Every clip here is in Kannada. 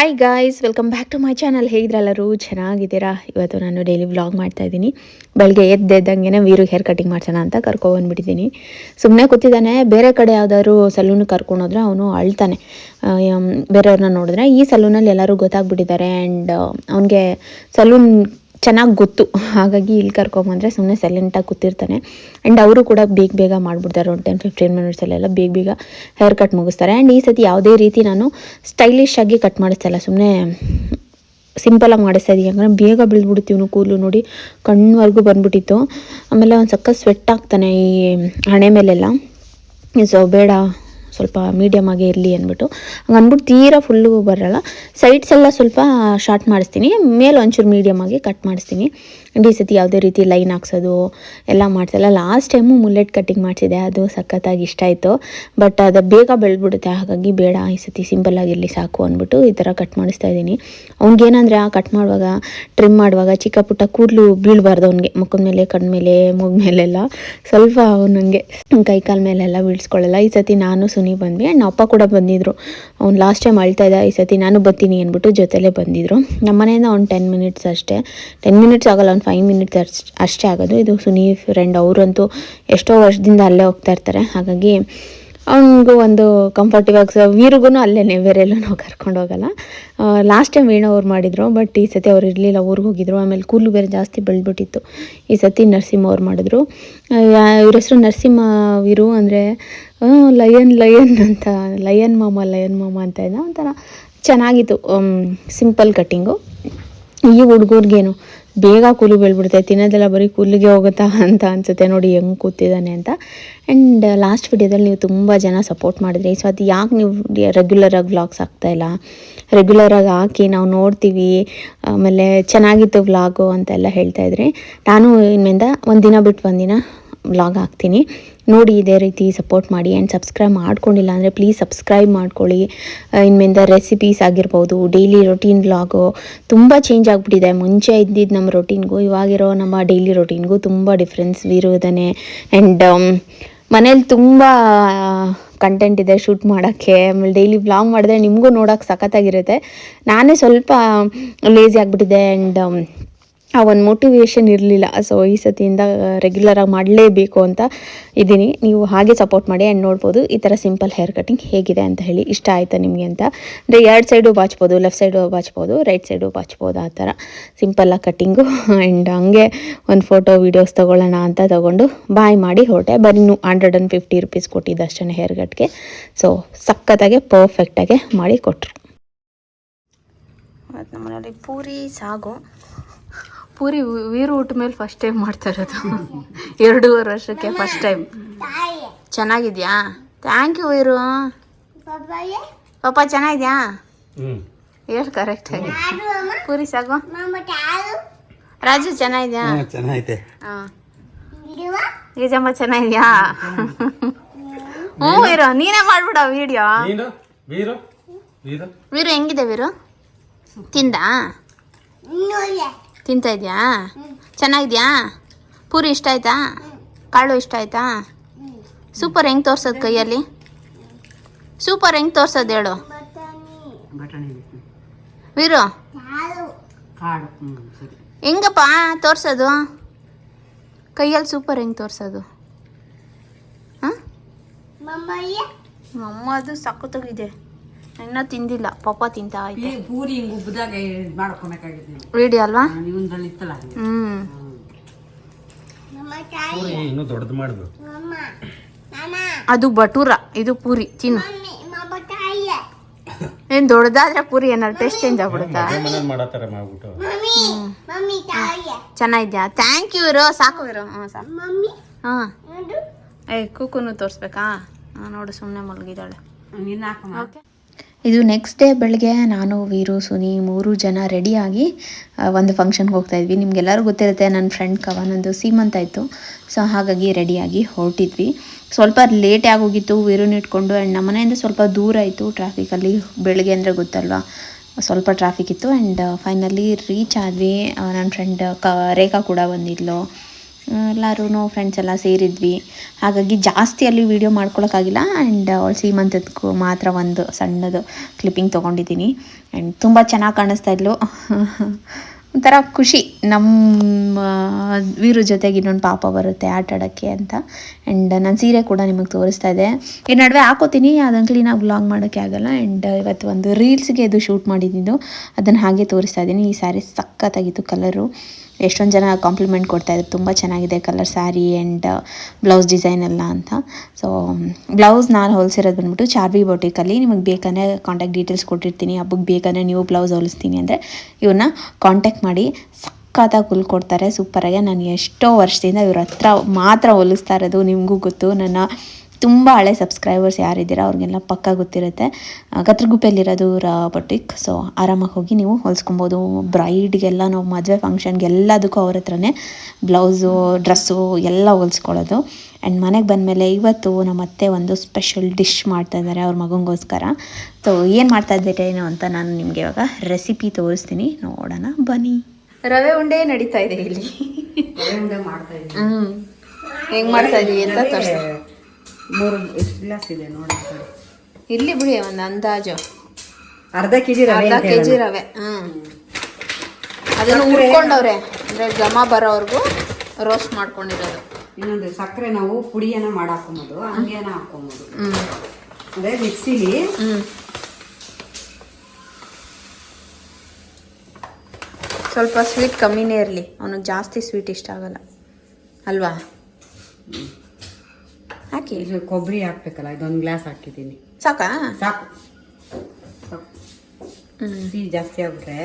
Hi guys welcome back to my channel ಹೇಗಿದ್ರಲ್ಲರೂ? ಚೆನ್ನಾಗಿದ್ದೀರಾ? ಇವತ್ತು ನಾನು ಡೈಲಿ ವ್ಲಾಗ್ ಮಾಡ್ತಾ ಇದ್ದೀನಿ. ಬೆಳಗ್ಗೆ ಎದ್ದೆದ್ದಂಗೆ ವೀರು ಹೇರ್ ಕಟಿಂಗ್ ಮಾಡ್ಸೋಣ ಅಂತ ಕರ್ಕೊಬಂದ್ಬಿಟ್ಟಿದ್ದೀನಿ ಸುಮ್ಮನೆ ಕೂತಿದ್ದಾನೆ. ಬೇರೆ ಕಡೆ ಯಾವ್ದಾದ್ರು ಸಲೂನ್ ಕರ್ಕೊಂಡೋದ್ರೆ ಅವನು ಅಳ್ತಾನೆ. ಬೇರೆಯವ್ರನ್ನ ನೋಡಿದ್ರೆ ಈ ಸಲೂನಲ್ಲಿ ಎಲ್ಲರೂ ಗೊತ್ತಾಗ್ಬಿಟ್ಟಿದ್ದಾರೆ. ಆ್ಯಂಡ್ ಅವನಿಗೆ ಸಲೂನ್ ಚೆನ್ನಾಗಿ ಗೊತ್ತು. ಹಾಗಾಗಿ ಇಲ್ಲಿ ಕರ್ಕೊಂಬಂದರೆ ಸುಮ್ಮನೆ ಸೈಲೆಂಟಾಗಿ ಕೂತಿರ್ತಾನೆ. ಆ್ಯಂಡ್ ಅವರು ಕೂಡ ಬೇಗ ಬೇಗ ಮಾಡಿಬಿಡ್ತಾರೆ. ಒಂದು ಟೆನ್ ಫಿಫ್ಟೀನ್ ಮಿನಿಟ್ಸಲ್ಲೆಲ್ಲ ಬೇಗ ಬೇಗ ಹೇರ್ ಕಟ್ ಮುಗಿಸ್ತಾರೆ. ಆ್ಯಂಡ್ ಈ ಸತಿ ಯಾವುದೇ ರೀತಿ ನಾನು ಸ್ಟೈಲಿಶ್ ಆಗಿ ಕಟ್ ಮಾಡಿಸ್ತಾ ಇಲ್ಲ. ಸುಮ್ಮನೆ ಸಿಂಪಲಾಗಿ ಮಾಡಿಸ್ತಾ ಇದ್ದೀನಿ ಯಾಕಂದರೆ ಬೇಗ ಬೆಳೆದ್ಬಿಡ್ತೀವಿ ಕೂದಲು ನೋಡಿ. ಕಣ್ಣುವರೆಗೂ ಬಂದ್ಬಿಟ್ಟಿತ್ತು. ಆಮೇಲೆ ಒಂದು ಸಕ್ಕ ಸ್ವೆಟ್ ಆಗ್ತಾನೆ ಈ ಹಣೆ ಮೇಲೆಲ್ಲ. ಸೊ ಬೇಡ. ಸ್ವಲ್ಪ ಮೀಡಿಯಮ್ ಆಗಿ ಇರಲಿ ಅಂದ್ಬಿಟ್ಟು. ಹಂಗೆ ಅಂದ್ಬಿಟ್ಟು ತೀರಾ ಫುಲ್ಲು ಬರೋಲ್ಲ. ಸೈಡ್ಸ್ ಎಲ್ಲ ಸ್ವಲ್ಪ ಶಾರ್ಟ್ ಮಾಡಿಸ್ತೀನಿ. ಮೇಲೆ ಒಂಚೂರು ಮೀಡಿಯಮ್ ಆಗಿ ಕಟ್ ಮಾಡಿಸ್ತೀನಿ. ಈ ಸತಿ ಯಾವುದೇ ರೀತಿ ಲೈನ್ ಹಾಕ್ಸೋದು, ಎಲ್ಲ ಮಾಡ್ಸಲ್ಲ. ಲಾಸ್ಟ್ ಟೈಮು ಮುಲ್ಲೆಟ್ ಕಟ್ಟಿಂಗ್ ಮಾಡಿಸಿದೆ ಅದು ಸಖತ್ತಾಗಿ ಇಷ್ಟ ಆಯಿತು. ಬಟ್ ಅದು ಬೇಗ ಬೆಳೆದ್ಬಿಡುತ್ತೆ. ಹಾಗಾಗಿ ಬೇಡ. ಈ ಸತಿ ಸಿಂಪಲ್ ಆಗಿರಲಿ ಸಾಕು ಅಂದ್ಬಿಟ್ಟು ಈ ಥರ ಕಟ್ ಮಾಡಿಸ್ತಾ ಇದ್ದೀನಿ. ಅವ್ನಿಗೇನಂದರೆ ಆ ಕಟ್ ಮಾಡುವಾಗ ಟ್ರಿಮ್ ಮಾಡುವಾಗ ಚಿಕ್ಕ ಪುಟ್ಟ ಕೂದಲು ಬೀಳಬಾರ್ದು ಅವ್ನಿಗೆ. ಮುಖದ ಮೇಲೆ ಕಣ್ಮೇಲೆ ಮೂಗ್ ಮೇಲೆಲ್ಲ. ಸ್ವಲ್ಪ ಅವನಿಗೆ ಕೈ ಕಾಲ ಮೇಲೆಲ್ಲ ಬೀಳ್ಸ್ಕೊಳ್ಳಲ್ಲ. ಈ ಸತಿ ನಾನು ಸುನಿ ಬಂದ್ವಿ ಆ್ಯಂಡ್ ಅಪ್ಪ ಕೂಡ ಬಂದಿದ್ರು. ಅವ್ನು ಲಾಸ್ಟ್ ಟೈಮ್ ಅಳ್ತಾ ಇದ್ದ, ಈ ಸತಿ ನಾನು ಬರ್ತೀನಿ ಅಂದ್ಬಿಟ್ಟು ಜೊತೆಲೇ ಬಂದಿದ್ರು. ನಮ್ಮ ಮನೆಯಿಂದ ಅವ್ನು ಟೆನ್ ಮಿನಿಟ್ಸ್ ಅಷ್ಟೇ. ಟೆನ್ ಮಿನಿಟ್ಸ್ ಆಗಲ್ಲ ಒಂದು ಫೈವ್ ಮಿನಿಟ್ಸ್ ಅಷ್ಟೇ ಅಷ್ಟೇ ಆಗೋದು. ಇದು ಸುನಿ ಫ್ರೆಂಡ್ ಅವರಂತೂ ಎಷ್ಟೋ ವರ್ಷದಿಂದ ಅಲ್ಲೇ ಹೋಗ್ತಾ ಇರ್ತಾರೆ. ಹಾಗಾಗಿ ಅವನಿಗೂ ಒಂದು ಕಂಫರ್ಟಿವ್ ವೀರಿಗೂ ಅಲ್ಲೇ ಬೇರೆ ಎಲ್ಲೂ ನಾವು ಕರ್ಕೊಂಡು ಹೋಗಲ್ಲ. ಲಾಸ್ಟ್ ಟೈಮ್ ವೀಣಾ ಅವ್ರು ಮಾಡಿದ್ರು ಬಟ್ ಈ ಸತಿ ಅವ್ರು ಇರಲಿಲ್ಲ, ಊರಿಗೆ ಹೋಗಿದ್ರು, ಆಮೇಲೆ ಕೂಲು ಬೇರೆ ಜಾಸ್ತಿ ಬೆಳೆದ್ಬಿಟ್ಟಿತ್ತು. ಈ ಸತಿ ನರಸಿಂಹ ಅವ್ರು ಮಾಡಿದ್ರು. ಇವ್ರ ಹೆಸರು ನರಸಿಂಹ ವೀರು, ಅಂದರೆ ಲಯನ್ ಲಯನ್ ಅಂತ, ಲಯನ್ ಮಾಮ ಲಯನ್ ಮಾಮ ಅಂತ ಇದ್ದ ಒಂಥರ ಚೆನ್ನಾಗಿತ್ತು ಸಿಂಪಲ್ ಕಟ್ಟಿಂಗು. ಈ ಹುಡುಗರ್ಗೇನು ಬೇಗ ಕೂಲು ಬೀಳ್ಬಿಡುತ್ತೆ. ತಿನ್ನೋದೆಲ್ಲ ಬರೀ ಕೂಲಿಗೆ ಹೋಗುತ್ತಾ ಅಂತ ಅನಿಸುತ್ತೆ. ನೋಡಿ ಹೆಂಗೆ ಕೂತಿದ್ದಾನೆ ಅಂತ. ಆ್ಯಂಡ್ ಲಾಸ್ಟ್ ವಿಡಿಯೋದಲ್ಲಿ ನೀವು ತುಂಬ ಜನ ಸಪೋರ್ಟ್ ಮಾಡಿದ್ರಿ. ಸೊ ಅದು ಯಾಕೆ ನೀವು ರೆಗ್ಯುಲರಾಗಿ ವ್ಲಾಗ್ಸ್ ಆಗ್ತಾಯಿಲ್ಲ ರೆಗ್ಯುಲರಾಗಿ ಹಾಕಿ ನಾವು ನೋಡ್ತೀವಿ. ಆಮೇಲೆ ಚೆನ್ನಾಗಿತ್ತು ವ್ಲಾಗು ಅಂತೆಲ್ಲ ಹೇಳ್ತಾಯಿದ್ರಿ ನಾನು ಇನ್ನಿಂದ ಒಂದು ದಿನ ಬಿಟ್ಟು ಒಂದಿನ ವ್ಲಾಗ್ ಹಾಕ್ತೀನಿ. ನೋಡಿ ಇದೇ ರೀತಿ ಸಪೋರ್ಟ್ ಮಾಡಿ ಆ್ಯಂಡ್ ಸಬ್ಸ್ಕ್ರೈಬ್ ಮಾಡ್ಕೊಂಡಿಲ್ಲ ಅಂದರೆ ಪ್ಲೀಸ್ ಸಬ್ಸ್ಕ್ರೈಬ್ ಮಾಡ್ಕೊಳ್ಳಿ. ಇನ್ಮೇಲಿಂದ ರೆಸಿಪೀಸ್ ಆಗಿರ್ಬೋದು ಡೈಲಿ ರೊಟೀನ್ ವ್ಲಾಗು ತುಂಬ ಚೇಂಜ್ ಆಗಿಬಿಟ್ಟಿದೆ. ಮುಂಚೆ ಇದ್ದಿದ್ದು ನಮ್ಮ ರೊಟೀನ್ಗೂ ಇವಾಗಿರೋ ನಮ್ಮ ಡೈಲಿ ರೊಟೀನ್ಗೂ ತುಂಬ ಡಿಫ್ರೆನ್ಸ್ ಇರೋದನ್ನೇ ಆ್ಯಂಡ್ ಮನೇಲಿ ತುಂಬ ಕಂಟೆಂಟ್ ಇದೆ ಶೂಟ್ ಮಾಡೋಕ್ಕೆ. ಆಮೇಲೆ ಡೈಲಿ ವ್ಲಾಗ್ ಮಾಡಿದ್ರೆ ನಿಮಗೂ ನೋಡೋಕೆ ಸಖತ್ತಾಗಿರುತ್ತೆ. ನಾನೇ ಸ್ವಲ್ಪ ಲೇಜಿ ಆಗಿಬಿಟ್ಟಿದೆ. ಆ್ಯಂಡ್ ಆ ಒಂದು ಮೋಟಿವೇಶನ್ ಇರಲಿಲ್ಲ. ಸೊ ಈ ಸತಿಯಿಂದ ರೆಗ್ಯುಲರಾಗಿ ಮಾಡಲೇಬೇಕು ಅಂತ ಇದ್ದೀನಿ. ನೀವು ಹಾಗೆ ಸಪೋರ್ಟ್ ಮಾಡಿ ಆ್ಯಂಡ್ ನೋಡ್ಬೋದು ಈ ಥರ ಸಿಂಪಲ್ ಹೇರ್ ಕಟಿಂಗ್ ಹೇಗಿದೆ ಅಂತ ಹೇಳಿ. ಇಷ್ಟ ಆಯಿತಾ ನಿಮಗೆ ಅಂತ? ಅಂದರೆ ಎರಡು ಸೈಡು ಬಾಚ್ಬೋದು ಲೆಫ್ಟ್ ಸೈಡು ಬಾಚ್ಬೋದು ರೈಟ್ ಸೈಡು ಬಾಚ್ಬೋದು ಆ ಥರ ಸಿಂಪಲ್ಲಾಗಿ ಕಟ್ಟಿಂಗು ಆ್ಯಂಡ್ ಹಂಗೆ ಒಂದು ಫೋಟೋ ವೀಡಿಯೋಸ್ ತೊಗೊಳ್ಳೋಣ ಅಂತ ತೊಗೊಂಡು ಬಾಯ್ ಮಾಡಿ ಹೊರಟೆ. ಬರೀ ಹಂಡ್ರೆಡ್ ಆ್ಯಂಡ್ ಫಿಫ್ಟಿ ರುಪೀಸ್ ಕೊಟ್ಟಿದ್ದು ಅಷ್ಟೇ ಹೇರ್ ಕಟ್ಗೆ ಸೊ ಸಖತ್ತಾಗೆ ಪರ್ಫೆಕ್ಟಾಗೆ ಮಾಡಿ ಕೊಟ್ಟರು ನಮ್ಮನೇಲಿ ಪೂರಿ ಸಾಗು. ಪೂರಿ ವೀರು ಊಟ ಮೇಲೆ ಫಸ್ಟ್ ಟೈಮ್ ಮಾಡ್ತಾ ಇರೋದು. ಎರಡೂವರೆ ವರ್ಷಕ್ಕೆ ಫಸ್ಟ್ ಟೈಮ್ ಚೆನ್ನಾಗಿದ್ಯಾ? Thank you Veeru. ಪಾಪ ಚೆನ್ನಾಗಿದ್ಯಾ? ಹೇಳು ಕರೆಕ್ಟಾಗಿ ಪೂರಿ ಸಾಕು ರಾಜು. ಚೆನ್ನಾಗಿದ್ಯಾ? ಚೆನ್ನಾಗಿದೆ ಹಾಂ. ನಿಜಮ್ಮ ಚೆನ್ನಾಗಿದ್ಯಾ? ಹ್ಞೂ ವೀರು ನೀನೇ ಮಾಡ್ಬಿಡ ವಿಡಿಯೋ ನೀನು? ವೀರು? ವೀರು? ವೀರು ಹೆಂಗಿದೆ ವೀರು? ತಿಂದ? ತಿಂತಾ ಇದೆಯಾ ಚೆನ್ನಾಗಿದ್ಯಾ? ಪೂರಿ ಇಷ್ಟ ಆಯ್ತಾ? ಕಾಳು ಇಷ್ಟ ಆಯ್ತಾ? ಸೂಪರ್ ಹೆಂಗೆ ತೋರ್ಸೋದು ಕೈಯಲ್ಲಿ? ಸೂಪರ್ ಹೆಂಗೆ ತೋರ್ಸೋದು ಹೇಳು? ವೀರು? ಹೆಂಗಪ್ಪ ತೋರ್ಸೋದು? ಕೈಯಲ್ಲಿ ಸೂಪರ್ ಹೆಂಗೆ ತೋರ್ಸೋದು? ಹಾಂ? ಅದು ಸಖತ್ತಾಗಿದೆ. ಇನ್ನೂ ತಿಂದಿಲ್ಲ ಪಾಪ ತಿಂತಾ ಐತೆ ಪೂರಿ ಹಿಂಗ್ ಉಬ್ಬದಾಗ ಮಾಡ್ಕೊಬೇಕಾಗಿತ್ತು ನೀವು. ವಿಡಿಯೋ ಅಲ್ವಾ? ಇತ್ತಲ್ಲ ಹ್ಞೂ ಪೂರಿ ಇನ್ನೂ ದೊಡ್ಡದು ಮಾಡಬೇಕು. ಅದು ಬಟೂರ ಇದು ಪೂರಿ ತಿನ್ನು. ಏನು ದೊಡ್ಡದಾದ್ರೆ ಪೂರಿ ಏನಾದ್ರು ಟೇಸ್ಟ್ ಚೇಂಜ್ ಆಗ್ಬಿಡುತ್ತಾ? ಚೆನ್ನಾಗಿದ್ಯಾ? ಥ್ಯಾಂಕ್ ಯು ಇರೋ ಸಾಕು ಇರೋ. ಹಾಂ ಸಾಕು. ಹಾಂ. ಏ ಕೂಕುನು ತೋರಿಸ್ಬೇಕಾ? ಹಾಂ ನೋಡು ಸುಮ್ಮನೆ ಮಲಗಿದ್ದಾಳೆ. ಓಕೆ ಇದು ನೆಕ್ಸ್ಟ್ ಡೇ ಬೆಳಗ್ಗೆ ನಾನು, ವೀರು, ಸುನಿ ಮೂರು ಜನ ರೆಡಿಯಾಗಿ ಒಂದು ಫಂಕ್ಷನ್ಗೆ ಹೋಗ್ತಾ ಇದ್ವಿ. ನಿಮ್ಗೆಲ್ಲರೂ ಗೊತ್ತಿರುತ್ತೆ ನನ್ನ ಫ್ರೆಂಡ್ ಕವನೊಂದು ಸೀಮಂತ ಇತ್ತು. ಸೊ ಹಾಗಾಗಿ ರೆಡಿಯಾಗಿ ಹೊರಟಿದ್ವಿ. ಸ್ವಲ್ಪ ಲೇಟ್ ಆಗೋಗಿತ್ತು, ವೀರುನ ಇಟ್ಕೊಂಡು ಆ್ಯಂಡ್ ನಮ್ಮ ಮನೆಯಿಂದ ಸ್ವಲ್ಪ ದೂರ ಆಯಿತು ಟ್ರಾಫಿಕಲ್ಲಿ ಬೆಳಗ್ಗೆ ಅಂದರೆ ಗೊತ್ತಲ್ವಾ? ಸ್ವಲ್ಪ ಟ್ರಾಫಿಕ್ ಇತ್ತು ಆ್ಯಂಡ್ ಫೈನಲಿ ರೀಚ್ ಆದ್ವಿ. ನನ್ನ ಫ್ರೆಂಡ್ ಕ, ರೇಖಾ ಕೂಡ ಬಂದಿದ್ಲು. ಎಲ್ಲರೂ ಫ್ರೆಂಡ್ಸ್ ಎಲ್ಲ ಸೇರಿದ್ವಿ. ಹಾಗಾಗಿ ಜಾಸ್ತಿ ಅಲ್ಲಿ ವೀಡಿಯೋ ಮಾಡ್ಕೊಳಕ್ಕಾಗಿಲ್ಲ ಆ್ಯಂಡ್ ಅವಳು ಸೀಮಂತದಕ್ಕೂ ಮಾತ್ರ ಒಂದು ಸಣ್ಣದು ಕ್ಲಿಪ್ಪಿಂಗ್ ತೊಗೊಂಡಿದ್ದೀನಿ. ಆ್ಯಂಡ್ ತುಂಬ ಚೆನ್ನಾಗಿ ಕಾಣಿಸ್ತಾ ಇದ್ಲು. ಒಂಥರ ಖುಷಿ. ನಮ್ಮ ವೀರು ಜೊತೆಗೆ ಇನ್ನೊಂದು ಪಾಪ ಬರುತ್ತೆ ಆಟ ಆಡೋಕ್ಕೆ ಅಂತ. ಆ್ಯಂಡ್ ನನ್ನ ಸೀರೆ ಕೂಡ ನಿಮಗೆ ತೋರಿಸ್ತಾ ಇದೆ ಈ ನಡುವೆ ಹಾಕೋತೀನಿ ಅದನ್ನು ಕ್ಲೀನಾಗಿ ಬ್ಲಾಗ್ ಮಾಡೋಕ್ಕೆ ಆಗೋಲ್ಲ. ಆ್ಯಂಡ್ ಇವತ್ತು ಒಂದು ರೀಲ್ಸ್ಗೆ ಇದು ಶೂಟ್ ಮಾಡಿದ್ದು ಅದನ್ನು ಹಾಗೆ ತೋರಿಸ್ತಾ ಇದ್ದೀನಿ. ಈ ಸ್ಯಾರಿ ಸಖತ್ತಾಗಿತ್ತು ಕಲರು ಎಷ್ಟೊಂದು ಜನ ಕಾಂಪ್ಲಿಮೆಂಟ್ ಕೊಡ್ತಾಯಿದ್ರು ತುಂಬ ಚೆನ್ನಾಗಿದೆ colour sari and blouse design ಎಲ್ಲ ಅಂತ. ಸೊ ಬ್ಲೌಸ್ ನಾನು ಹೊಲಿಸಿರೋದು ಬಂದ್ಬಿಟ್ಟು ಚಾರ್ವಿ ಬೊಟಿಕಲ್ಲಿ ನಿಮಗೆ ಬೇಕಂದರೆ ಕಾಂಟ್ಯಾಕ್ಟ್ ಡೀಟೇಲ್ಸ್ ಕೊಟ್ಟಿರ್ತೀನಿ. ಹಬ್ಬಕ್ಕೆ ಬೇಕಂದರೆ ನೀವು ಬ್ಲೌಸ್ ಹೊಲಿಸ್ತೀನಿ ಅಂದರೆ ಇವನ್ನ ಕಾಂಟ್ಯಾಕ್ಟ್ ಮಾಡಿ ಸಖತ್ತಾಗಿ ಹೊಲ್ಕೊಡ್ತಾರೆ ಸೂಪರಾಗಿ ನಾನು ಎಷ್ಟೋ ವರ್ಷದಿಂದ ಇವ್ರ ಹತ್ರ ಮಾತ್ರ ಹೊಲಿಸ್ತಾ ಇರೋದು. ನಿಮಗೂ ಗೊತ್ತು. ನನ್ನ ತುಂಬ ಹಳೆ ಸಬ್ಸ್ಕ್ರೈಬರ್ಸ್ ಯಾರಿದ್ದೀರಾ ಅವ್ರಿಗೆಲ್ಲ ಪಕ್ಕ ಗೊತ್ತಿರುತ್ತೆ. ಕತ್ರಗುಪ್ಪೆಯಲ್ಲಿರೋದು ರಾ ಬೊಟಿಕ್ ಸೊ ಆರಾಮಾಗಿ ಹೋಗಿ ನೀವು ಹೊಲ್ಸ್ಕೊಬೋದು. ಬ್ರೈಡ್ಗೆಲ್ಲ ನಾವು ಮದುವೆ ಫಂಕ್ಷನ್ಗೆ ಎಲ್ಲದಕ್ಕೂ ಅವ್ರ ಹತ್ರನೇ ಬ್ಲೌಸು ಡ್ರೆಸ್ಸು ಎಲ್ಲ ಹೊಲ್ಸ್ಕೊಳ್ಳೋದು. ಆ್ಯಂಡ್ ಮನೆಗೆ ಬಂದಮೇಲೆ ಇವತ್ತು ನಮ್ಮ ಅತ್ತೆ ಒಂದು ಸ್ಪೆಷಲ್ ಡಿಶ್ ಮಾಡ್ತಾ ಇದ್ದಾರೆ ಅವ್ರ ಮಗನಿಗೋಸ್ಕರ ಸೊ ಏನು ಮಾಡ್ತಾ ಇದ್ದೀರೇನೋ ಅಂತ ನಾನು ನಿಮಗೆ ಇವಾಗ ರೆಸಿಪಿ ತೋರಿಸ್ತೀನಿ. ನೋಡೋಣ ಬನ್ನಿ. ರವೆ ಉಂಡೆ ನಡೀತಾ ಇದೆ ಇಲ್ಲಿ. ರವೆ ಉಂಡೆ ಮಾಡ್ತಾ ಇದ್ದೀನಿ. ಹ್ಞೂ ಹೆಂಗೆ ಮಾಡ್ತಾ ಇದೀವಿ ಅಂತ ತೋರಿಸ್ತೀನಿ ಮೂರು ಎಷ್ಟು ಗ್ಲಾಸ್ ಇದೆ ನೋಡಿ ಇಲ್ಲಿ ಬಿಡಿ ಒಂದು ಅಂದಾಜು. ಅರ್ಧ ಕೆಜಿ ರವೆ ಅರ್ಧ ಕೆ ಜಿ ರವೆ ಹ್ಞೂ ಅದನ್ನು ಹುರ್ಕೊಂಡವ್ರೆ ಅಂದರೆ ಜಮ ಬರೋವರೆಗೂ ರೋಸ್ಟ್ ಮಾಡ್ಕೊಂಡಿರೋದು. ಇನ್ನೊಂದು ಸಕ್ಕರೆ ನಾವು ಪುಡಿಯನ್ನ ಮಾಡಿ ಹಾಕೊಂಬೋದು ಹಂಗೇನ ಹಾಕೊಂಬೋದು ಹ್ಮ್. ಅದೇ ಮಿಕ್ಸಿಲಿ ಸ್ವಲ್ಪ ಸ್ವೀಟ್ ಕಮ್ಮಿನೇ ಇರಲಿ ಅವನಿಗೆ ಜಾಸ್ತಿ ಸ್ವೀಟ್ ಇಷ್ಟ ಆಗಲ್ಲ. ಅಲ್ವಾ? ಹಾಕಿ. ಇದು ಕೊಬ್ಬರಿ ಹಾಕ್ಬೇಕಲ್ಲ ಇದೊಂದು ಗ್ಲಾಸ್ ಹಾಕಿದ್ದೀನಿ. ಸಾಕಾ? ಸಾಕು. ಸಿಹಿ ಜಾಸ್ತಿ ಆಗ್ಬಿಟ್ರೆ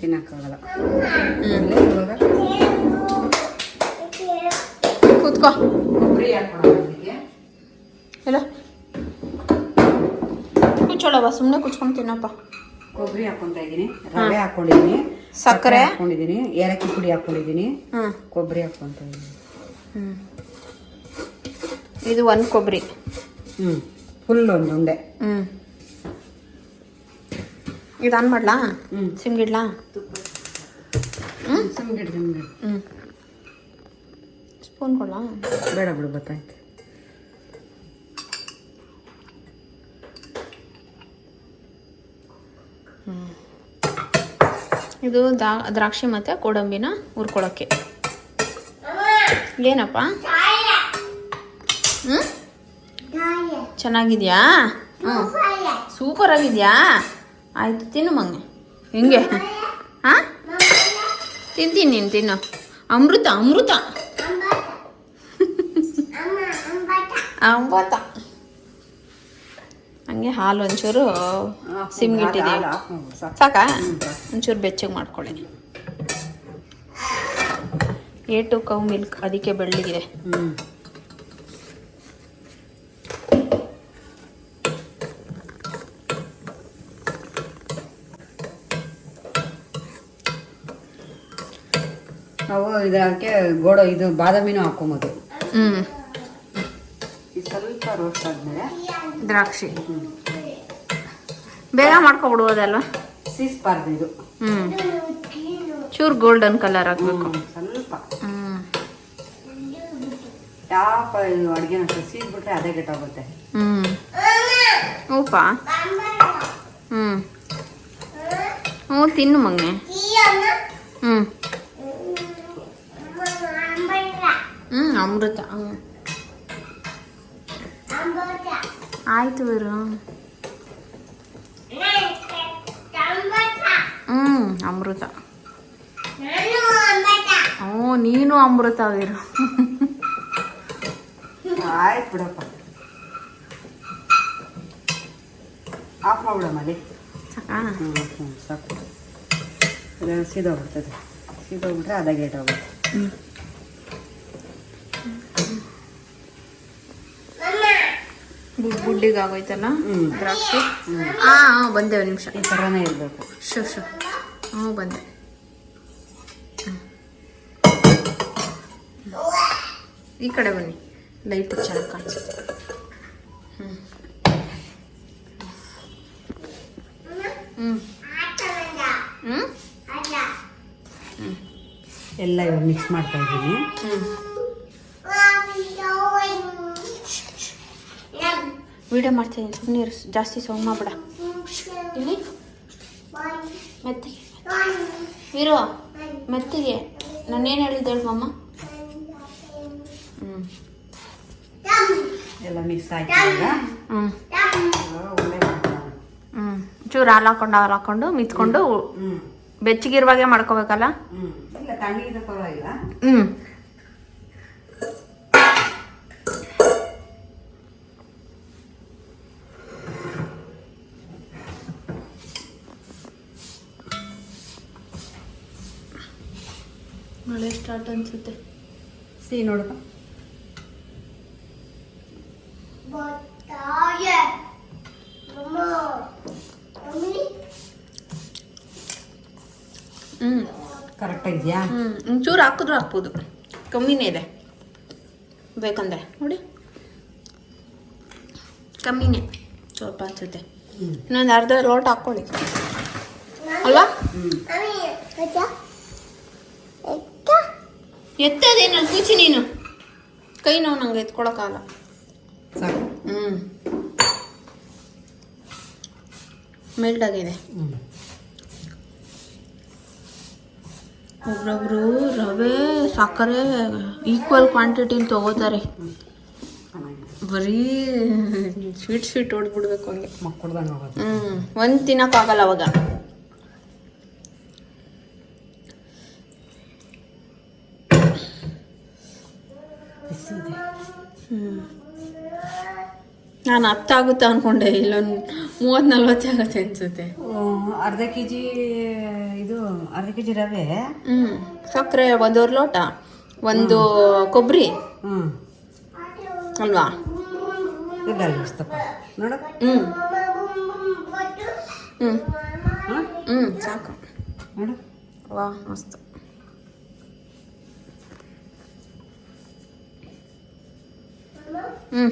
ತಿನ್ನಕ್ಕಾಗಲ್ಲ ಇವಾಗ ಕೂತ್ಕೋ. ಕೊಬ್ಬರಿ ಹಾಕೋಣ ಕುಚ್ಚೋಳವ ಸುಮ್ಮನೆ ಕುಚ್ಕೊಂಡು ತಿನ್ನಪ್ಪ. ಕೊಬ್ಬರಿ ಹಾಕೊಂತ ಇದ್ದೀನಿ ರವೆ ಹಾಕೊಂಡಿದ್ದೀನಿ ಸಕ್ಕರೆ? ಹಾಕೊಂಡಿದ್ದೀನಿ ಏಲಕ್ಕಿ ಪುಡಿ ಹಾಕೊಂಡಿದ್ದೀನಿ ಕೊಬ್ಬರಿ ಹಾಕೊಂತ ಇದ್ದೀನಿ. ಹ್ಮ್. ಇದು ಒಂದು ಕೊಬ್ಬರಿ ಹ್ಞೂ ಫುಲ್ ಒಂದು ಉಂಡೆ. ಇದು ಆನ್ ಮಾಡ್ಲಾ? ಹ್ಞೂ ಸಿಮ್ಗಿಡ್ಲಾ ಸುಮ್ಗಿಡ್ ಸುಮ್ಗಿಡ್ ಹ್ಮ್. ಸ್ಪೂನ್ ಕೊಡ್ಲಾ? ಬೇಡ ಬಿಡು ಗೊತ್ತಾಯ್ತು. ಇದು ದ್ರಾಕ್ಷಿ ಮತ್ತು ಗೋಡಂಬಿನ ಹುರ್ಕೊಳ್ಳೋಕ್ಕೆ ಏನಪ್ಪ? ಹ್ಞೂ ಚೆನ್ನಾಗಿದ್ಯಾ? ಹ್ಞೂ ಸೂಪರ್ ಆಗಿದ್ಯಾ ಆಯ್ತು ತಿನ್ನು ಮಂಗೆ. ಹಿಂಗೆ. ಹಾಂ? ತಿಂತೀನಿ ನೀನು ತಿನ್ನು. ಅಮೃತ ಅಮೃತ. ಅಮೃತ ಹಂಗೆ ಹಾಲು ಒಂಚೂರು ಸಿಮ್ಗಿಟ್ಟಿದ್ದೀವಿ ಸಾಕು. ಸಾಕಾ? ಒಂಚೂರು ಬೆಚ್ಚಗೆ ಮಾಡ್ಕೊಳ್ಳಿ. ಏಟು ಟು ಕೌ ಮಿಲ್ಕ್ ಅದಕ್ಕೆ ಬೆಳ್ಳಗಿದೆ ನಾವು ಇದಕ್ಕೆ ಗೋಡ ಇದು ಬಾದಾಮಿನೂ ಹಾಕೊಂಬೋದು ಹ್ಞೂ ಸ್ವಲ್ಪ ರೋಸ್ಟ್ ಆದ್ಮೇಲೆ ದ್ರಾಕ್ಷಿ. ಬೇಗ ಮಾಡ್ಕೊಬಿಡ್ಬೋದಲ್ವ ಸೀಸ್ಬಾರ್ದು ಇದು. ಹ್ಞೂ ಚೂರು ಗೋಲ್ಡನ್ ಕಲರ್ ಆಗಬೇಕು. ಹ್ಮ್, ಸ್ವಲ್ಪ. ಹ್ಞೂ ಯಾವ ಇದು ಅಡುಗೆ ಸೀಸ್ಬಿಟ್ರೆ ಅದೇ ಕೆಟ್ಟೋಗುತ್ತೆ ಹ್ಞೂ ಉಪ್ಪ ಹ್ಞೂ ಹ್ಞೂ ತಿನ್ನು ಮಂಗೆ ಹ್ಞೂ ಹ್ಞೂ ಅಮೃತ ಹ್ಞೂ ಆಯ್ತು ವೀರು ಹ್ಞೂ ಅಮೃತ ಹ್ಞೂ ನೀನು ಅಮೃತ ವೀರು ಆಯ್ತು ಬಿಡಪ್ಪ ಆಫ್ ಮಾಡ್ಬಿಡಮ್ಮ ಅಲ್ಲಿ ಸಾಕಾ ಹ್ಞೂ ಹ್ಞೂ ಸಾಕು ಇದು ಸೀದೋಗ್ಬಿಡ್ತದೆ ಸೀದೋಗ್ಬಿಟ್ರೆ ಅದೇ ಗೇಟ್ ಹೋಗುತ್ತೆ ಹ್ಞೂ ಬುಡ್ ಬುಡ್ಡಿಗೆ ಆಗೋಯ್ತಲ್ಲ. ದ್ರಾಕ್ಷಿ? ಹ್ಞೂ ಹಾಂ ಹಾಂ ಬಂದೆ ಒಂದು ನಿಮಿಷ. ಈ ಥರನೇ ಇರಬೇಕು. ಶು ಶು. ಹ್ಞೂ ಬಂದೆ. ಈ ಕಡೆ ಬನ್ನಿ. ಲೈಟ್ ಚೆನ್ನಾಗಿ ಕಾಣಿಸುತ್ತೆ. ಹ್ಞೂ ಹ್ಞೂ ಹ್ಞೂ ಹ್ಞೂ ಎಲ್ಲ ಇವಾಗ ಮಿಕ್ಸ್ ಮಾಡ್ತಾ ಇದ್ದೀನಿ. ವಿಡಿಯೋ ಮಾಡ್ತೀನಿ. ಸುಮ್ಮನೆ ಜಾಸ್ತಿ ಸೌಂಡ್ ಮಾಡ್ಬೇಡ. ಇಲ್ಲಿ. ಮೆತ್ತಿಗೆ. ಇರೋ. ಮೆತ್ತಿಗೆ. ನಾನೇನು ಹೇಳಿದ್ದೆ ಹೇಳು ಮಮ್ಮ ಹ್ಞೂ ಎಲ್ಲ ಮಿಕ್ಸ್ ಆಯ್ತು ಹ್ಞೂ. ಹ್ಞೂ ಚೂರು ಹಾಲು ಹಾಕೊಂಡು ಹಾಲು ಹಾಕೊಂಡು ಮಿತ್ಕೊಂಡು ಬೆಚ್ಚಗಿರುವಾಗೆ ಮಾಡ್ಕೋಬೇಕಲ್ಲ? ಹ್ಞೂ ಅನ್ಸುತ್ತೆ. ಸಿ ನೋಡಪ್ಪ. ಹ್ಞೂ ಕರೆಕ್ಟ್ ಆಗಿದ್ಯಾ? ಹ್ಞೂ ಒಂಚೂರು ಹಾಕಿದ್ರು ಹಾಕ್ಬೋದು. ಕಮ್ಮಿನೇ ಇದೆ. ಬೇಕಂದ್ರೆ. ನೋಡಿ. ಕಮ್ಮಿನೇ. ಸ್ವಲ್ಪ ಅನ್ಸುತ್ತೆ. ಇನ್ನೊಂದು ಅರ್ಧ ಲೋಟ ಹಾಕ್ಕೊಳ್ಳಿ. ಅಲ್ವಾ? ಹ್ಮ್ ಎತ್ತದೇನು ಕೂಚಿ ನೀನು. ಕೈ ನೋವು ನಂಗೆ ಎತ್ಕೊಳಕ್ಕಾಗಲ್ಲ. ಸಾಕು. ಹ್ಞೂ ಮೆಲ್ಟ್ ಆಗಿದೆ. ಒಬ್ರೊಬ್ರು ರವೆ ಸಕ್ಕರೆ ಈಕ್ವಲ್ ಕ್ವಾಂಟಿಟಿನ ತಗೋತಾರೆ. ಬರೀ ಸ್ವೀಟ್ ಸ್ವೀಟ್ ಹೊಡ್ಬಿಡ್ಬೇಕು ಹಂಗೆ. ಮಕ್ಕಳ್ದಂಗೆ ಹ್ಞೂ ಒಂದು ತಿನ್ನೋಕ್ಕಾಗಲ್ಲ ಅವಾಗ. ನಾನು ಹತ್ತಾಗುತ್ತೆ ಅಂದ್ಕೊಂಡೆ ಇಲ್ಲೊಂದು ಮೂವತ್ತು ನಲ್ವತ್ತು ಆಗುತ್ತೆ ಅನ್ಸುತ್ತೆ. ಅರ್ಧ ಕೆ ಜಿ ಇದು ಅರ್ಧ ಕೆ ಜಿ ರವೆ? ಹ್ಞೂ ಸಕ್ಕರೆ ಒಂದೂವರೆ ಲೋಟ ಒಂದು ಕೊಬ್ಬರಿ ಹ್ಞೂ ಅಲ್ವಾ? ಇದಲ್ಲ ಇಷ್ಟಪ್ಪ. ನೋಡು. ಹ್ಞೂ ಹ್ಞೂ ಹಾಂ? ಹ್ಞೂ ಸಾಕು. ನೋಡು. ವಾ ಮಸ್ತು. ಹ್ಞೂ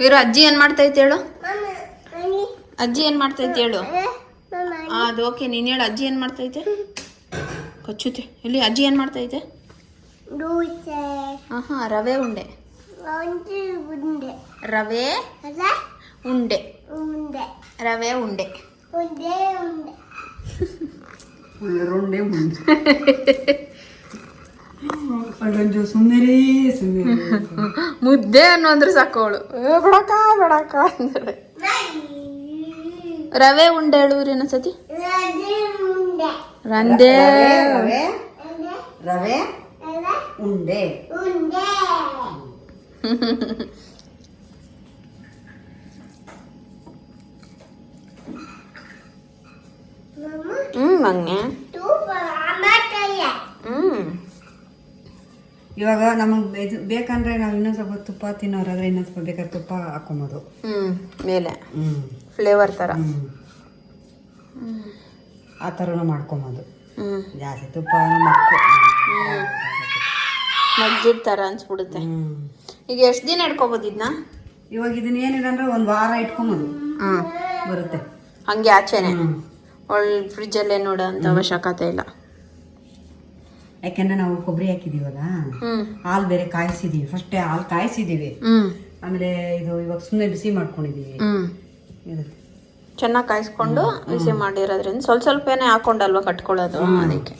ಇವರು ಅಜ್ಜಿ ಏನು ಮಾಡ್ತೈತೆ ಹೇಳು? ಅಜ್ಜಿ ಏನು ಮಾಡ್ತೈತೆ ಹೇಳು? ಅದು ಓಕೆ ನೀನು ಹೇಳು ಅಜ್ಜಿ ಏನು ಮಾಡ್ತೈತೆ? ಕಚ್ಚುತ್ತೆ ಇಲ್ಲಿ ಅಜ್ಜಿ ಏನು ಮಾಡ್ತೈತೆ? ಹಾಂ ಹಾಂ ರವೆ ಉಂಡೆ. ರವೆ ಉಂಡೆ. ರವೆ ಉಂಡೆ. ಉಂಡೆ. ಮುಂಚೆ ಅಲ್ಲೊಂದು ಸುಮ್ಮನೆ ಸುಮ್ಮನೆ ಮುದ್ದೆ ಅನ್ನೋಂದ್ರೆ ಸಾಕೋಳು ಏ ಬಿಡಕ ಬಿಡಕ ಅಂದ್ರೆ ರವೆ ಉಂಡೆ ಹೇಳುವ್ರಿ ಇನ್ನೊಂದ್ಸತಿ ರಂದೆ ರವೆ ರವೆ ಉಂಡೆ ಹ್ಮ್ ಹಂಗೆ ಹ್ಮ್ ಇವಾಗ ನಮಗೆ ಇದು ಬೇಕಂದ್ರೆ ನಾವು ಇನ್ನೊಂದು ಸ್ವಲ್ಪ ತುಪ್ಪ ತಿನ್ನೋರಾದ್ರೆ ಇನ್ನೊಂದು ಸ್ವಲ್ಪ ಬೇಕಾದ್ರೆ ತುಪ್ಪ ಹಾಕೊಂಬೋದು. ಹ್ಞೂ ಮೇಲೆ. ಹ್ಞೂ ಫ್ಲೇವರ್ ಥರ ಹ್ಞೂ ಆ ಥರನೂ ಮಾಡ್ಕೊಬೋದು. ಹ್ಞೂ ಜಾಸ್ತಿ ತುಪ್ಪ ಮಜ್ಜಿಡ್ ತರ ಅನ್ಸ್ಬಿಡುತ್ತೆ. ಹ್ಞೂ ಈಗ ಎಷ್ಟು ದಿನ ಇಟ್ಕೋಬೋದು ಇದನ್ನ ಇವಾಗ ಇದನ್ನ ಏನಿಲ್ಲ ಅಂದ್ರೆ ಒಂದು ವಾರ ಇಟ್ಕೊಬೋದು. ಹ್ಞೂ ಬರುತ್ತೆ. ಹಂಗೆ ಆಚೆನೆ. ಫ್ರಿಜ್ ಒಳ್ಳೆ ಫ್ರಿಜ್ಜಲ್ಲೇ ನೋಡೋ ಅಂತ ಅವಶ್ಯಕತೆ ಇಲ್ಲ. ಯಾಕೆಂದ್ರೆ ನಾವು ಕೊಬ್ಬರಿ ಹಾಕಿದೀವಲ್ಲ ಹಾಲು ಬೇರೆ ಕಾಯಿಸಿದೀವಿ. ಫಸ್ಟ್ ಹಾಲು ಕಾಯಿಸಿದೀವಿ. ಆಮೇಲೆ ಇದು ಇವಾಗ ಸುಮ್ಮನೆ ಬಿಸಿ ಮಾಡ್ಕೊಂಡಿದೀವಿ. ಚೆನ್ನಾಗಿ ಕಾಯಿಸ್ಕೊಂಡು ಬಿಸಿ ಮಾಡಿರೋದ್ರಿಂದ ಸ್ವಲ್ಪ ಸ್ವಲ್ಪನೇ ಹಾಕೊಂಡಲ್ವಾ ಕಟ್ಕೊಳ್ಳೋದು ಅದಕ್ಕೆ.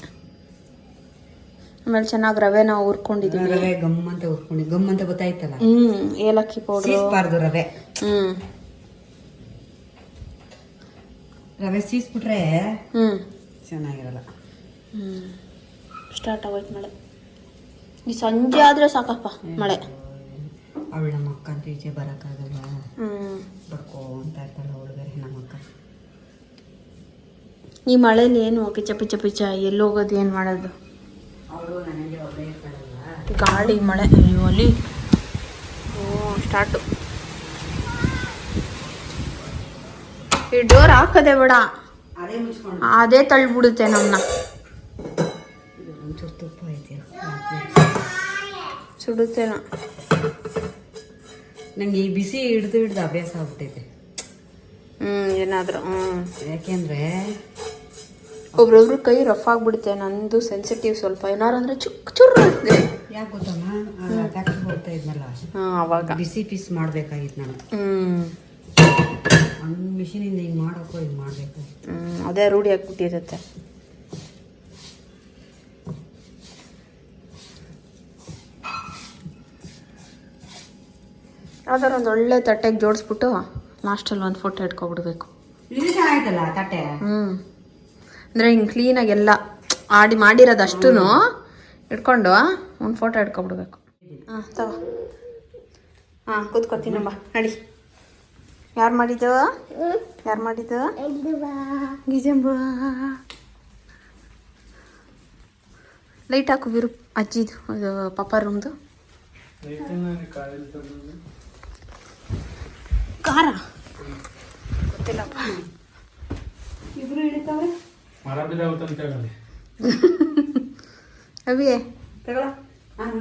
ಆಮೇಲೆ ಚೆನ್ನಾಗಿ ರವೆನ ಹುರ್ಕೊಂಡಿದೀವಿ. ರವೆ ಗಮ್ ಅಂತ ಉರ್ಕೊಂಡು ಗಮ್ ಅಂತ ಗೊತ್ತಾಯ್ತಲ್ಲ? ಹ್ಮ್ ಏಲಕ್ಕಿ ಪೌಡರ್. ಸೀಸ್ಬಾರ್ದು ರವೆ. ಹ್ಮ್. ರವೆ ಸೀಸ್ಬಿಟ್ರೆ ಹ್ಮ್. ಚೆನ್ನಾಗಿರಲ್ಲ. ಹ್ಮ್. ಸ್ಟಾರ್ಟ್ ಆಗೋಯ್ತು ಮಳೆ. ಈ ಸಂಜೆ ಆದ್ರೆ ಸಾಕಪ್ಪ ಮಳೆ. ಅವಳ ಮಕ್ಕ ಅಂತ ಈಚೆ ಬರೋಕ್ಕಾಗಲ್ಲ. ಅಂತ ಇರ್ತಾಳೆ ಬೇರೆ ನಮ್ಮ ಅಕ್ಕ. ಈ ಮಳೇಲಿ ಏನು ಪಿಚ ಪಿಚ್ಚ ಪಿಚ್ಚ ಎಲ್ಲಿ ಹೋಗೋದು ಏನು ಮಾಡೋದು? ಅವಳು ನನಗೆ ಒಬ್ಬೇ ಇರ್ತಾಳಲ್ಲ. ಗಾಳಿ ಮಳೆ ಅಯ್ಯೋ ಅಲ್ಲಿ. ಓ ಸ್ಟಾರ್ಟು ಈ ಡೋರ್ ಹಾಕದೆ ಬೇಡ. ಅದೇ ತಳ್ಳಿಬಿಡುತ್ತೆ ನಮ್ಮನ್ನ ಸುಡುತ್ತೇನೋ. ನಂಗೆ ಈ ಬಿಸಿ ಹಿಡ್ದು ಹಿಡ್ದು ಅಭ್ಯಾಸ ಆಗ್ಬಿಟ್ಟೈತೆ. ಹ್ಞೂ ಏನಾದರೂ ಹ್ಞೂ ಯಾಕೆಂದರೆ ಒಬ್ರೊಬ್ರು ಕೈ ರಫ್ ಆಗ್ಬಿಡುತ್ತೆ ನಂದು ಸೆನ್ಸಿಟಿವ್ ಸ್ವಲ್ಪ. ಏನಾರು ಅಂದರೆ ಚುಕ್ ಚುರ್ ಅಂತೆ ಯಾಕೆ ಗೊತ್ತಮ್ಮ? ಡಾಕ್ಟರ್ ಹೋಗ್ತಾ ಇದ್ನಲ್ಲ. ಹಾಂ ಅವಾಗ. ಬಿಸಿ ಪೀಸ್ ಮಾಡ್ಬೇಕಾಗಿತ್ತು ನಾನು ಹ್ಞೂ ಮಿಷಿನಿಂದ ಹಿಂಗೆ ಮಾಡೋಕ್ಕೋ ಹಿಂಗೆ ಮಾಡಬೇಕು. ಹ್ಮ್ ಅದೇ ರೂಢಿ ಆಗ್ಬಿಟ್ಟಿರುತ್ತೆ. ಯಾವ್ದಾರು ಒಂದು ಒಳ್ಳೆ ತಟ್ಟೆಗೆ ಜೋಡಿಸ್ಬಿಟ್ಟು ಲಾಸ್ಟಲ್ಲಿ ಒಂದು ಫೋಟೋ ಇಟ್ಕೊಬಿಡ್ಬೇಕು. ಆಯ್ತಲ್ಲ ತಟ್ಟೆ? ಹ್ಞೂ ಅಂದರೆ ಹಿಂಗೆ ಕ್ಲೀನಾಗಿ ಎಲ್ಲ ಆಡಿ ಮಾಡಿರೋದು ಅಷ್ಟೂ ಇಟ್ಕೊಂಡು ಒಂದು ಫೋಟೋ ಇಟ್ಕೊಬಿಡ್ಬೇಕು. ಹಾಂ ತಗೋ. ಹಾಂ ಕೂತ್ಕೊತೀನಮ್ಮ ನಡಿ. ಯಾರು ಮಾಡಿದ್ದು? ಯಾರು ಮಾಡಿದ್ದು? ಗಿಜಂಬ. ಲೈಟ್ ಹಾಕು ಬಿರು ಅಜ್ಜಿದು ಅದು ಪಪ್ಪ ರೂಮ್ದು ಖಾರ ಗೊತ್ತಿಲ್ಲಪ್ಪ. ಇಬ್ರು ಹಿಡಿತಾವೆ ಮರ ಬಿದ್ದಾವತ್ತು ಅಂತ ಹೇಳಿ. ಅವಿ ತಗೊಳ ಹಾಂ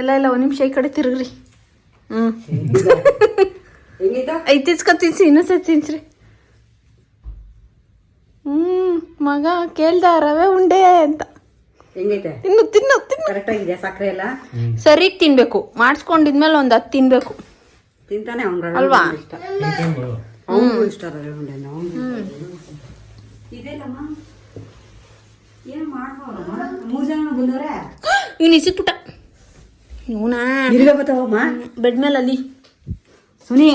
ಎಲ್ಲ ಇಲ್ಲ ಒಂದು ನಿಮಿಷ ಈ ಕಡೆ ತಿರುಗ್ರಿ. ಹ್ಞೂ ಐದು ತಿನ್ಸ್ಕೊ ತಿನ್ಸಿ ಸಹ ತಿನ್ಸ್ರಿ. ಹ್ಞೂ ಮಗ ಕೇಳ್ದ ರವೆ ಉಂಡೆ ಅಂತ. ಹೆಂಗೈತೆ? ತಿನ್ನು ತಿನ್ನು ತಿನ್ನು. ಕರೆಕ್ಟ್ ಆಗಿದೆ ಸಕ್ಕರೆ ಎಲ್ಲ ಸರಿ ತಿನ್ಬೇಕು. ಮಾಡಿಸ್ಕೊಂಡಿದ್ಮೇಲೆ ಒಂದು ಹತ್ತು ತಿನ್ಬೇಕು. ತಿಂತಾನೆ ಅವ್ನ ಅಲ್ವಾ? ಇಷ್ಟ. ಅವನಿಗೂ ಇಷ್ಟ ರವೆ ಉಂಡೆ ಇದೆಲ್ಲಮ್ಮ ಏನು ಮಾಡ್ಬೋದಮ್ಮ ಮೂರು ಜನ ಬಂದವ್ರೆ? ಇವ್ನು ಇಸಿಟ್ಬಿಟ್ಟ ಇವನಾ? ಬೆಡ್ ಮೇಲೆ ಅಲ್ಲಿ ಸುನಿ?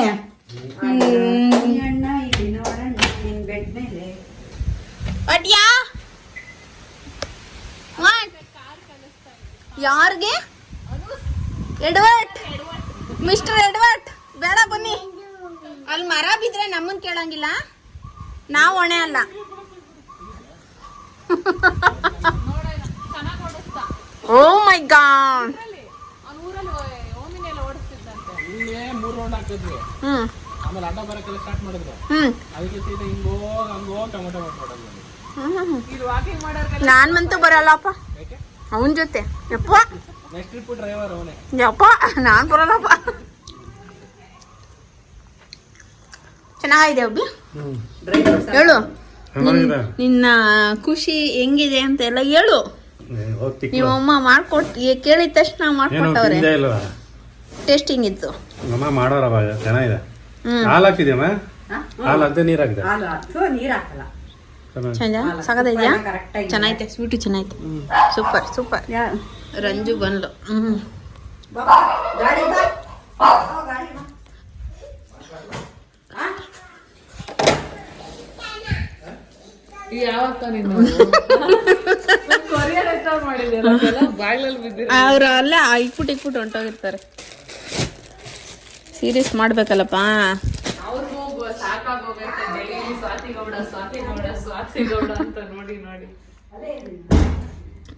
ಅಣ್ಣ ಇಲ್ಲಿ ಬೆಡ್ ಮೇಲೆ ಅಡ್ಯಾ ಯಾರಿಗೆ? ಎಡ್ವರ್ಟ್ ಮಿಸ್ಟರ್ ಎಡ್ವರ್ಟ್ ಬೇಡ ಬನ್ನಿ. ಅಲ್ಲಿ ಮರ ಬಿದ್ರೆ ನಮ್ಮನ್ ಕೇಳಂಗಿಲ್ಲ. ನಾವು ಹೊಣೆ ಅಲ್ಲ. Oh my god. ಇಲ್ಲೇ ಮೂರು ರೌಂಡ್ ಹಾಕಿದ್ವಿ. ಹ್ಮ್. ಆಮೇಲೆ ಅಡ್ಡ ಬರಕ್ಕೆಲ್ಲ ಸ್ಟಾರ್ಟ್ ಮಾಡಿದ್ರು. ಹ್ಮ್. ಅದಕ್ಕೆ ಸೀದಾ ಹಿಂಗ್ ಹೋಗ್ ಹಂಗ್ ಹೋಗ್ ಟೊಮೊಟೊ ಮಾಡ್ಬಿಡೋದು ನಾನ್ ಮಂತೂ ಬರಲ್ಲಪ್ಪ. ಅವನ್ ಅವನ ಜೊತೆ. ಯಪ್ಪ. ನೆಕ್ಸ್ಟ್ ಟ್ರಿಪ್ ಡ್ರೈವರ್ ಅವನೇ. ಯಪ್ಪ. ನಾನ್ ಬರಲ್ಲಪ್ಪ. ಚೆನ್ನಾಗಿದೆ ಅಬ್ಬಿ ಹೇಳು. ನಿನ್- ನಿನ್ನ ಖುಷಿ ಹೆಂಗಿದೆ ಅಂತ ಎಲ್ಲ ಹೇಳು ನೀವು ನಿಮ್ಮ ಅಮ್ಮ ಮಾಡ್ಕೊಟ್ ಏ- ಕೇಳಿದ ತಕ್ಷಣ ಮಾಡ್ಕೊಟ್ಟವ್ರೆ. ಟೇಸ್ಟಿಂಗ್ ಇತ್ತು. ಅಮ್ಮ ಮಾಡೋರ ಅವಾಗ ಚೆನ್ನಾಗಿದೆ. ಹಾಲು ಹಾಕಿದ್ಯಮ್ಮ? ಹಾಲು ಹಾಕ್ದೆ ನೀರು ಹಾಕಿದೆ? ಚಂದ? ಸಾಕದಿದ್ಯಾ ಚೆನ್ನಾಗೈತೆ ಸ್ವೀಟು ಚೆನ್ನಾಗೈತೆ. ಸೂಪರ್ ಸೂಪರ್ ರಂಜು ಬಂದ್ಲು. ಗಾಡಿ ಗಾಡಿ ಅವ್ರು ಅಲ್ಲೇ ಇಕ್ಬಿಟ್ಟು ಇಕ್ಬಿಟ್ಟು ಹೊಂಟೋಗಿರ್ತಾರೆ. ಸೀರಿಯಸ್ ಮಾಡ್ಬೇಕಲ್ಲಪ್ಪ.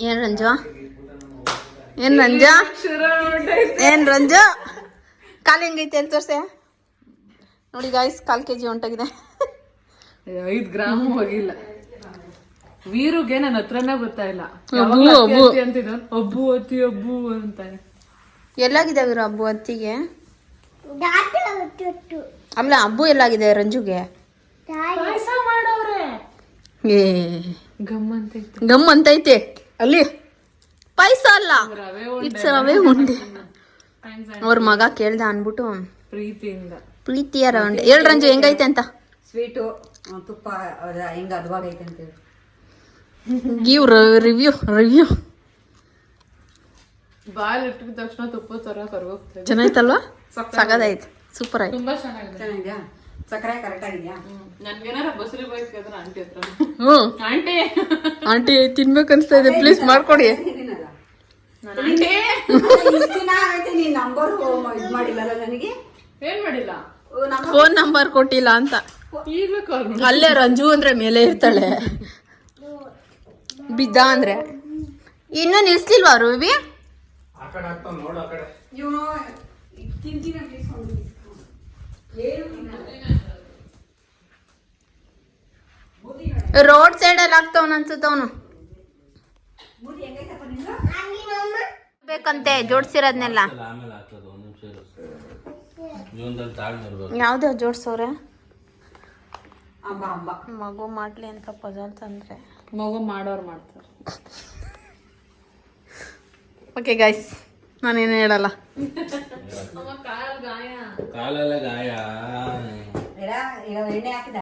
ಏನ್ ರಂಜು? ಏನ್ ರಂಜು? ಏನ್ ರಂಜು? ಕಾಲು ಹೆಂಗೈತೆ ಅಂತ ತೋರ್ಸೆ. ನೋಡಿ ಗಾಯ್ಸ್ ಕಾಲ್ ಕೆ ಜಿ ಹೊಂಟೋಗಿದೆ. ಐದ್ ಗ್ರಾಮ್ ಹೋಗಿಲ್ಲ. ವೀರುಗೆ ನನ್ನ ಹತ್ರನೇ ಬರ್ತಾ ಇಲ್ಲ. ಅಬ್ಬು, ಅತ್ತಿ ಅಂತಿದ್ದ ಅಬ್ಬು ಅತಿ ಅಬ್ಬು ಅಂತಾನೆ. ಎಲ್ಲಾಗಿದೆ ಇವರು ಹಬ್ಬು ಅತ್ತಿಗೆ? ಆಮೇಲೆ ಹಬ್ಬು ಎಲ್ಲಾಗಿದೆ ರಂಜುಗೆ? ಪಾಯಸ ಮಾಡವ್ರೆ ಏ. ಗಮ್ ಅಂತ ಇತ್ತು ಗಮ್ ಅಂತೈತೆ. ಅಲ್ಲಿ. ಪಾಯಸ ಅಲ್ಲ. ರವೆ ಇಟ್ಸ್ ರವೆ ಉಂಡೆ. ಅವ್ರ ಮಗ ಕೇಳ್ದ ಅನ್ಬಿಟ್ಟು. ಪ್ರೀತಿಯಿಂದ. ಪ್ರೀತಿಯ ರವಂಡೆ ಹೇಳ್ ರಂಜು ಹೆಂಗೈತೆ ಅಂತ? ಸ್ವೀಟು ತುಪ್ಪ ಅದ ಹೆಂಗ ಅದ್ವಾಗೈತೆ ಅಂತೇಳಿ ಗಿವ್ ರಿವ್ಯೂ ರಿವ್ಯೂ ಬಾಲ್ ಇಟ್ಟಿದ ತಕ್ಷಣ ತುಪ್ಪ ತರ ಕರ್ಗೋಗ್ತದೆ. ಚೆನ್ನಾಯ್ತಲ್ವಾ? ಸಗದಾಯ್ತು. ಸೂಪರ್ ಆಯ್ತು. ತುಂಬಾ ಚೆನ್ನಾಗಿದೆ. ಚೆನ್ನಾಗಿದ್ಯಾ? ಸಕ್ಕರೆ ಕರೆಕ್ಟ್ ಆಗಿದ್ಯಾ? ನನ್ಗೇನಾರ ಬಸರಿ ಆಂಟಿ ಹತ್ರ. ಹ್ಞೂ. ಆಂಟಿ. ಆಂಟಿ ತಿನ್ಬೇಕು ಅನ್ಸ್ತಾ ಇದೆ ಪ್ಲೀಸ್ ಮಾಡ್ಕೊಡಿ ಫೋನ್ ನಂಬರ್ ಕೊಟ್ಟಿಲ್ಲ ಅಂತ. ಅಲ್ಲೇ ರಂಜು ಅಂದ್ರೆ ಮೇಲೆ ಇರ್ತಾಳೆ. ಬಿದ್ದ ಅಂದ್ರೆ? ಇನ್ನೂ ನಿಲ್ಸ್ಲಿಲ್ವಾ ರೂಬಿ? ರೋಡ್ ಸೈಡ್ ಅಲ್ಲಿ ಆಗ್ತಾವನ್ ಅನ್ಸುತ್ತವನು ಬೇಕಂತೆ ಜೋಡ್ಸಿರೋದ್ನೆಲ್ಲ. ಆಮೇಲೆ ಜೋಡ್ಸೋರೆ? ಮಗು ಮಾಡ್ಲಿ ಅಂತ ಪಜಲ್ ತಂದ್ರೆ ಮಗು ಮಾಡೋರು ಮಾಡ್ತಾರೆ. ಓಕೆ ಗೈಸ್ ನಾನೇನು ಹೇಳಲ್ಲ. ಕಾಲಲ್ಲ ಗಾಯ.